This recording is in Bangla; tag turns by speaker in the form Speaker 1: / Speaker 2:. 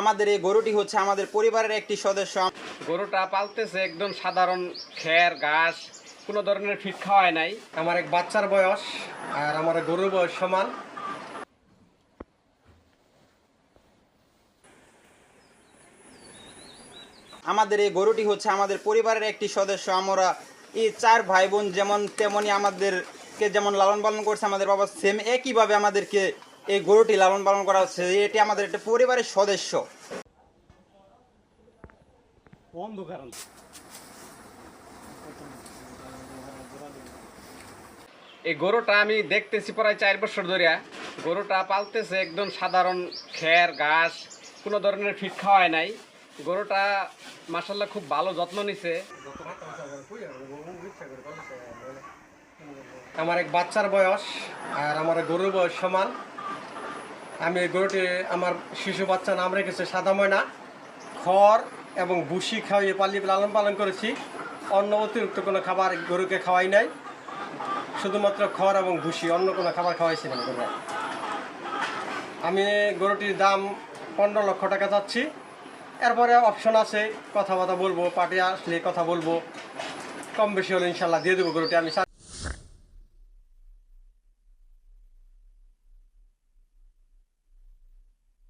Speaker 1: আমাদের এই গরুটি হচ্ছে আমাদের পরিবারের একটি সদস্য।
Speaker 2: গরুটা পালতেছে একদম সাধারণ খের ঘাস কোনো ধরনের ফিট খাওয়ায় নাই।
Speaker 3: আমার এক বাচ্চার বয়স আর আমার গরুর বয়স সমান।
Speaker 1: আমাদের এই গরুটি হচ্ছে আমাদের পরিবারের একটি সদস্য। আমরা এই চার ভাই বোন যেমন তেমনই আমাদেরকে যেমন লালন পালন করছে আমাদের বাবা সেম একইভাবে আমাদেরকে এই গরুটি লালন পালন করা হচ্ছে। এটি আমাদের একটা পরিবারের সদস্য।
Speaker 2: এই গরুটা আমি দেখতেছি প্রায় চার বছর ধরিয়া গরুটা পালতেছে একদম সাধারণ খের ঘাস কোনো ধরনের ফিট খাওয়ায় নাই। গরুটা মাসাল্লাহ খুব ভালো যত্ন নিছে।
Speaker 3: আমার এক বাচ্চার বয়স আর আমার গরুর বয়স সমান। আমি গরুটি আমার শিশু বাচ্চা নাম রেখেছে সাদা ময়না। খড় এবং ভুসি খাওয়িয়ে পালিয়ে লালন পালন করেছি। অন্য অতিরিক্ত কোনো খাবার গরুকে খাওয়াই নাই। শুধুমাত্র খড় এবং ভুসি, অন্য কোনো খাবার খাওয়াইছিলাম গরু আমি গরুটির দাম পনেরো লক্ষ টাকা চাচ্ছি। এরপরে অপশন আছে, কথাবার্তা বলব, পার্টি আসলে কথা বলব। কম বেশি হলে ইনশাল্লাহ দিয়ে দেবো গরুটি, আমি